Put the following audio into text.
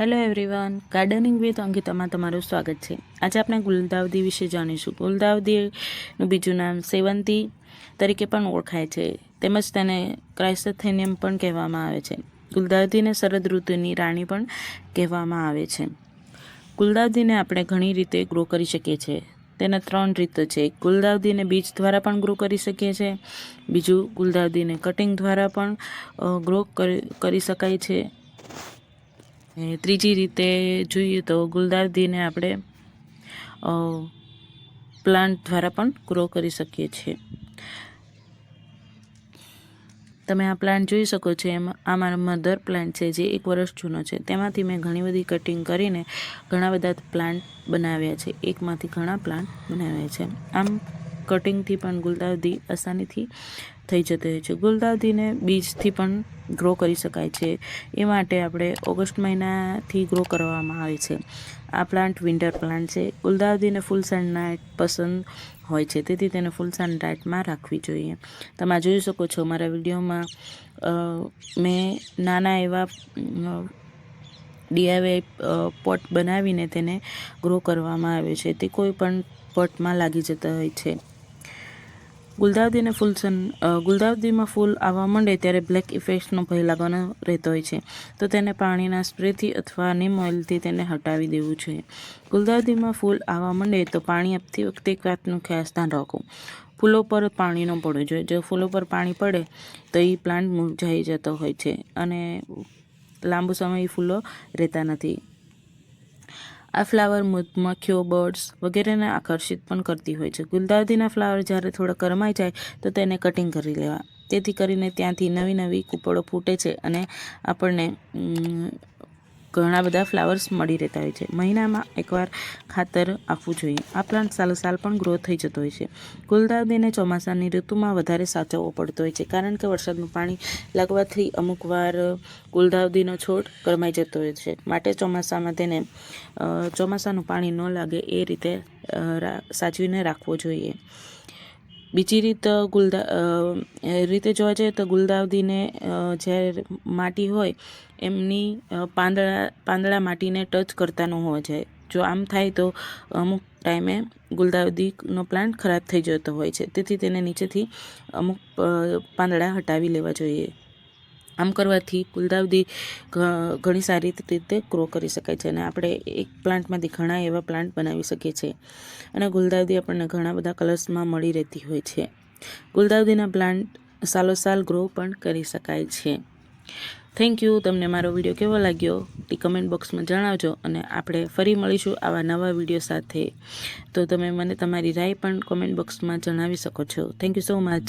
Hello everyone gardening with અંકિતામાં તમારું સ્વાગત છે. આજે આપણે ગુલદાવદી વિશે જાણીશું. ગુલદાવદીનું બીજું નામ સેવંતી તરીકે પણ ઓળખાય છે. તેમજ તેને ક્રાઇસ્થેનિયમ પણ કહેવામાં આવે છે. ગુલદાવદીને શરદ ઋતુની રાણી પણ કહેવામાં આવે છે. ગુલદાવદીને આપણે ઘણી રીતે ગ્રો કરી શકીએ છીએ. તેના ત્રણ રીતો છે. ગુલદાવદીને બીજ દ્વારા પણ ગ્રો કરી શકીએ છીએ. બીજું, ગુલદાવદીને કટિંગ દ્વારા પણ ગ્રો કરી શકાય છે. ત્રીજી રીતે જોઈએ તો ગુલદારદીને આપણે પ્લાન્ટ દ્વારા પણ ગ્રો કરી શકીએ છીએ. તમે આ પ્લાન્ટ જોઈ શકો છો, એમાં, આ મારો મધર પ્લાન્ટ છે, જે એક વર્ષ જૂનો છે. તેમાંથી મેં ઘણી બધી કટિંગ કરીને ઘણા બધા પ્લાન્ટ બનાવ્યા છે. એકમાંથી ઘણા પ્લાન્ટ બનાવ્યા છે. આમ કટિંગથી પણ ગુલદાવદી આસાનીથી થઈ જતી હોય છે. ગુલદાવદીને બીજથી પણ ગ્રો કરી શકાય છે. એ માટે આપણે ઓગસ્ટ મહિનાથી ગ્રો કરવામાં આવે છે. આ પ્લાન્ટ વિન્ટર પ્લાન્ટ છે. ગુલદાવદીને ફૂલ સનલાઇટ પસંદ હોય છે. તેથી તેને ફૂલ સનલાઇટમાં રાખવી જોઈએ. તમે જોઈ શકો છો, મારા વિડીયોમાં મેં નાના એવા ડીઆઈવાય પોટ બનાવીને તેને ગ્રો કરવામાં આવે છે. તે કોઈ પણ પોટમાં લાગી જતા હોય છે. ગુલદાવદીને ફૂલ સન ગુલદાવદીમાં ફૂલ આવવા માંડે ત્યારે બ્લેક ઇફેક્ટનો ભય લાગવાનો રહેતો હોય છે. તો તેને પાણીના સ્પ્રેથી અથવા નીમ ઓઇલથી તેને હટાવી દેવું જોઈએ. ગુલદાવદીમાં ફૂલ આવવા માંડે તો પાણી આપતી વખતે એક વાતનું ખાસ ધ્યાન રાખવું. ફૂલો પર પાણી ન પડવું જોઈએ. જો ફૂલો પર પાણી પડે તો એ પ્લાન્ટ મુરઝાઈ જતો હોય છે અને લાંબો સમય ફૂલો રહેતા નથી. આ ફ્લાવર મધમાખીઓ બર્ડ્સ વગેરેને આકર્ષિત પણ કરતી હોય છે. ગુલદાવદીના ફ્લાવર જ્યારે થોડા કરમાઈ જાય, તો તેને કટિંગ કરી લેવા. તેથી કરીને ત્યાંથી નવી નવી કૂપળો ફૂટે છે અને આપણને ઘણા બધા ફ્લાવર્સ મળી રહેતા હોય છે. મહિનામાં એકવાર ખાતર આપવું જોઈએ. આ પ્લાન્ટ સાલોસાલ પણ ગ્રો થઈ જતો હોય છે. ગુલદાવદીને ચોમાસાની ઋતુમાં વધારે સાચવવો પડતો હોય છે, કારણ કે વરસાદનું પાણી લાગવાથી અમુક વાર ગુલદાવદીનો છોડ ગરમાઈ જતો હોય છે. માટે ચોમાસામાં તેને ચોમાસાનું પાણી ન લાગે એ રીતે સાચવીને રાખવો જોઈએ. બીજી રીત ગુલદા રીતે જોવા જઈએ તો ગુલદાવદીને જ્યારે માટી હોય, એમની પાંદડા પાંદડા માટીને ટચ કરતા ન હોવા જોઈએ જો આમ થાય તો અમુક ટાઈમે ગુલદાવદીનો પ્લાન્ટ ખરાબ થઈ જતો હોય છે. તેથી તેને નીચેથી અમુક પાંદડા હટાવી લેવા જોઈએ. આમ કરવાથી ગુલદાવદી ઘણી સારી રીતે ગ્રો કરી શકાય છે અને આપણે એક પ્લાન્ટમાંથી ઘણા એવા પ્લાન્ટ બનાવી શકીએ છીએ. અને ગુલદાવદી આપણને ઘણા બધા કલર્સમાં મળી રહેતી હોય છે. ગુલદાવદીના પ્લાન્ટ સાલો સાલ ગ્રો પણ કરી શકાય છે. થેન્ક યુ તમને મારો વીડિયો કેવો લાગ્યો તે કમેન્ટ બોક્સમાં જણાવજો અને આપણે ફરી મળીશું આવા નવા વીડિયો સાથે. તો તમે મને તમારી રાય પણ કોમેન્ટ બોક્સમાં જણાવી શકો છો. Thank you so much